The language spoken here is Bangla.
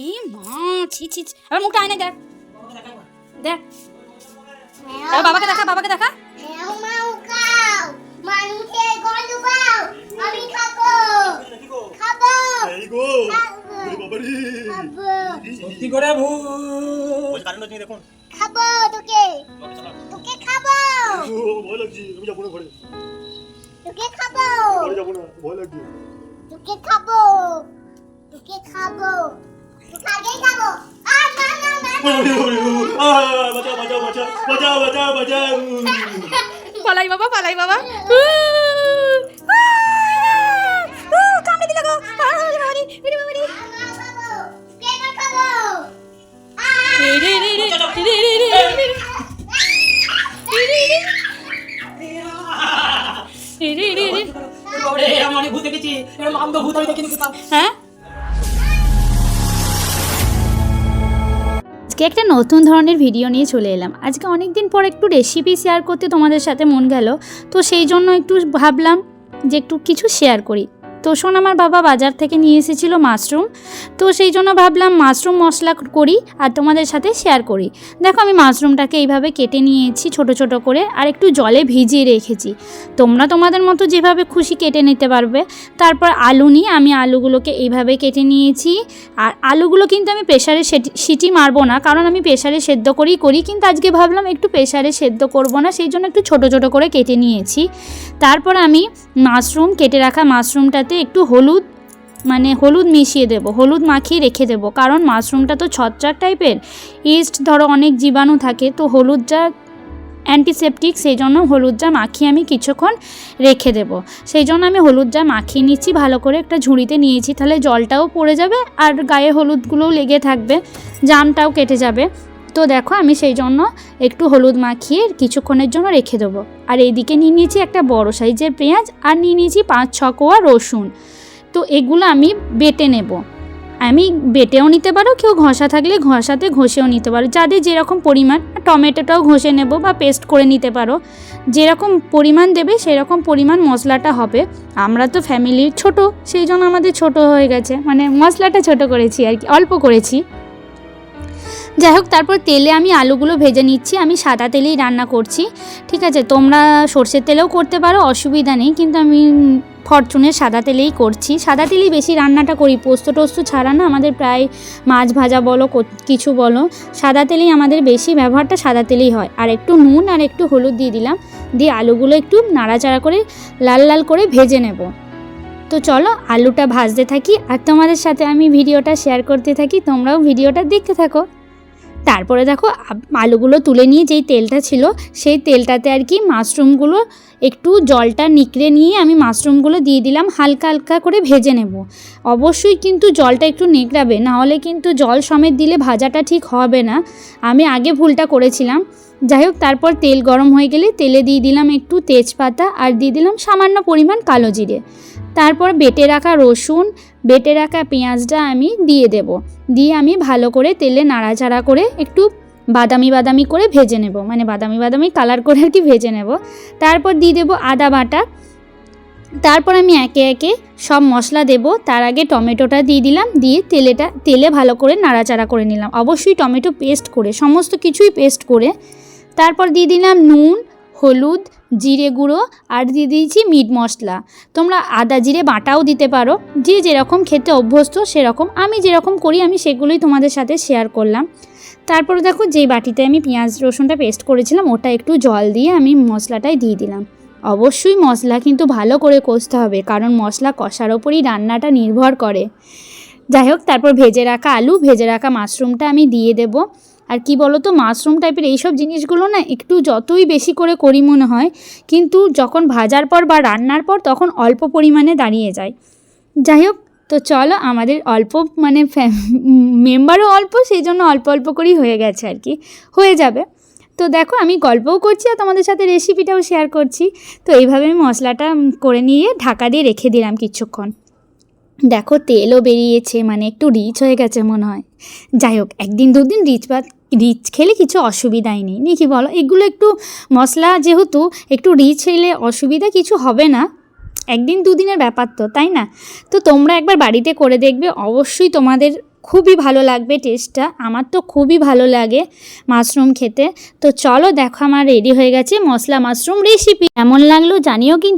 ই মা ছি ছি আবার মুখটা আয়নায় দেখ। দেখ। হ্যাঁ। বাবাকে দেখা বাবাকে দেখা। হ্যাঁ, সত্যি করে ভুল কারণ তুমি দেখুন। খাব তোকে। তোকে খাব। ভয় লাগছে আমি যাব না ঘরে। তোকে খাব। ঘরে তোকে খাব। তোকে খাব। পালাই বাবা পালাই বাবা কামড়ে দিল হ্যাঁ আজকে একটা নতুন ধরনের ভিডিও নিয়ে চলে এলাম। আজকে অনেক দিন পর একটু রেসিপি শেয়ার করতে তোমাদের সাথে মন গেল, তো সেই জন্য একটু ভাবলাম যে একটু কিছু শেয়ার করি। তো শোন, আমার বাবা বাজার থেকে নিয়ে এসেছিল মাশরুম। তো সেই জন্য ভাবলাম মাশরুম মশলা করি আর তোমাদের সাথে শেয়ার করি। দেখো, আমি মাশরুমটাকে এইভাবে কেটে নিয়েছি ছোট ছোট করে আর একটু জলে ভিজিয়ে রেখেছি। তোমরা তোমাদের মতো যেভাবে খুশি কেটে নিতে পারবে। তারপর আলু নিয়ে আমি আলুগুলোকে এইভাবে কেটে নিয়েছি। আর আলুগুলো কিন্তু আমি প্রেশারে সিটি মারবো না, কারণ আমি প্রেশারে সেদ্ধ করেই করি, কিন্তু আজকে ভাবলাম একটু প্রেশারে সেদ্ধ করব না, সেই জন্য একটু ছোট ছোট করে কেটে নিয়েছি। তারপর আমি মাশরুম, কেটে রাখা মাশরুমটাতে একটু হলুদ মানে হলুদ মিশিয়ে দেব, হলুদ মাখিয়ে রেখে দেব। কারণ মাশরুমটা তো ছত্রাক টাইপের ইস্ট ধরো অনেক জীবাণু থাকে, তো হলুদটা অ্যান্টিসেপটিক সেই জন্য হলুদটা মাখিয়ে আমি কিছুক্ষণ রেখে দেব। সেই জন্য আমি হলুদটা মাখিয়ে নিচ্ছি, ভালো করে একটা ঝুড়িতে নিয়েছি, তাহলে জলটাও পড়ে যাবে আর গায়ে হলুদগুলোও লেগে থাকবে, জামটাও কেটে যাবে। তো দেখো আমি সেই জন্য একটু হলুদ মাখিয়ে কিছুক্ষণের জন্য রেখে দেবো। আর এইদিকে নিয়ে নিয়েছি একটা বড় সাইজের পেঁয়াজ আর নিয়ে নিয়েছি পাঁচ, ছ কোয়া রসুন। তো এগুলো আমি বেটে নেব। আমি বেটেও নিতে পারো, কেউ ঘষা থাকলে ঘষাতে ঘষেও নিতে পারো। যাদের যেরকম পরিমাণ টমেটোটাও ঘষে নেব বা পেস্ট করে নিতে পারো। যেরকম পরিমাণ দেবে সেরকম পরিমাণ মশলাটা হবে। আমরা তো ফ্যামিলি ছোট, সেই জন্য আমাদের ছোট হয়ে গেছে। মানে মশলাটা ছোট করেছি আর কি, অল্প করেছি। যাই হোক, তারপর তেলে আমি আলুগুলো ভেজে নিচ্ছি। আমি সাদা তেলেই রান্না করছি। ঠিক আছে, তোমরা সর্ষের তেলেও করতে পারো, অসুবিধা নেই। কিন্তু আমি ফরচুনের সাদা তেলেই করছি। সাদা তেলেই বেশি রান্নাটা করি। পোস্ত টোস্ত ছাড়া না আমাদের প্রায় মাছ ভাজা বলো কিছু বলো, সাদা তেলেই আমাদের বেশি ব্যবহারটা সাদা তেলেই হয়। আর একটু নুন আর একটু হলুদ দিয়ে দিলাম। দিয়ে আলুগুলো একটু নাড়াচাড়া করে লাল লাল করে ভেজে নেব। তো চলো, আলুটা ভাজতে থাকি। আর তোমাদের সাথে আমি ভিডিওটা শেয়ার করতে থাকি। তোমরাও ভিডিওটা দেখতে থাকো। তারপরে দেখো আলুগুলো তুলে নিয়ে যেই তেলটা ছিল সেই তেলটাতে আর কি মাশরুমগুলো একটু জলটা নিকড়ে নিয়ে আমি মাশরুমগুলো দিয়ে দিলাম, হালকা হালকা করে ভেজে নেব। অবশ্যই কিন্তু জলটা একটু নেকড়াবে, নাহলে কিন্তু জল সমেত দিলে ভাজাটা ঠিক হবে না। আমি আগে ভুলটা করেছিলাম। যাই হোক, তারপর তেল গরম হয়ে গেলে তেলে দিয়ে দিলাম একটু তেজপাতা আর দিয়ে দিলাম সামান্য পরিমাণ কালো জিরে। তারপর বেটে রাখা রসুন, বেটে রাখা পেঁয়াজটা আমি দিয়ে দেব। দিয়ে আমি ভালো করে তেলে নাড়াচাড়া করে একটু বাদামি বাদামি করে ভেজে নেব। মানে বাদামি বাদামি কালার করে আর কি ভেজে নেব। তারপর দিয়ে দেবো আদা বাটা। তারপর আমি একে একে সব মশলা দেব। তার আগে টমেটোটা দিয়ে দিলাম। দিয়ে তেলেটা, তেলে ভালো করে নাড়াচাড়া করে নিলাম। অবশ্যই টমেটো পেস্ট করে, সমস্ত কিছুই পেস্ট করে। তারপর দিয়ে দিলাম নুন, হলুদ, জিরে গুঁড়ো আর দিয়ে দিয়েছি মিট মশলা। তোমরা আদা, জিরে, বাটাও দিতে পারো। যে যেরকম খেতে অভ্যস্ত সেরকম। আমি যেরকম করি, আমি সেগুলোই তোমাদের সাথে শেয়ার করলাম। তারপরে দেখো যেই বাটিতে আমি পেঁয়াজ রসুনটা পেস্ট করেছিলাম, ওটা একটু জল দিয়ে আমি মশলাটাই দিয়ে দিলাম। অবশ্যই মশলা কিন্তু ভালো করে কষতে হবে, কারণ মশলা কষার ওপরই রান্নাটা নির্ভর করে। যাই হোক, তারপর ভেজে রাখা আলু, ভেজে রাখা মাশরুমটা আমি দিয়ে দেব। আর কি বলো তো মাশরুম টাইপের এইসব জিনিসগুলো না একটু যতই বেশি করে করি মনে হয়, কিন্তু যখন ভাজার পর বা রান্নার পর তখন অল্প পরিমাণে দাঁড়িয়ে যায়। যাই হোক তো চলো আমাদের অল্প মানে মেম্বারও অল্প, সেই জন্য অল্প অল্প করেই হয়ে গেছে আর কি। হয়ে যাবে। তো দেখো আমি গল্পও করছি আর তোমাদের সাথে রেসিপিটাও শেয়ার করছি। তো এইভাবে আমি মশলাটা করে নিয়ে ঢাকা দিয়ে রেখে দিলাম কিছুক্ষণ। দেখো তেলও বেরিয়েছে মানে একটু রিচ হয়ে গেছে মনে হয়। যাই হোক, একদিন দুদিন রিচ বা রিচ খেলে কিছু অসুবিধাই নেই। নাকি বলো? এগুলো একটু মশলা যেহেতু একটু রিচ হলে অসুবিধা কিছু হবে না। একদিন দুদিনের ব্যাপার তো, তাই না? তো তোমরা একবার বাড়িতে করে দেখবে, অবশ্যই তোমাদের খুবই ভালো লাগবে টেস্টটা আমার তো খুবই ভালো লাগে মাশরুম খেতে। তো চলো, দেখো আমার রেডি হয়ে গেছে মশলা মাশরুম রেসিপি এমন লাগল জানিও কিন্তু।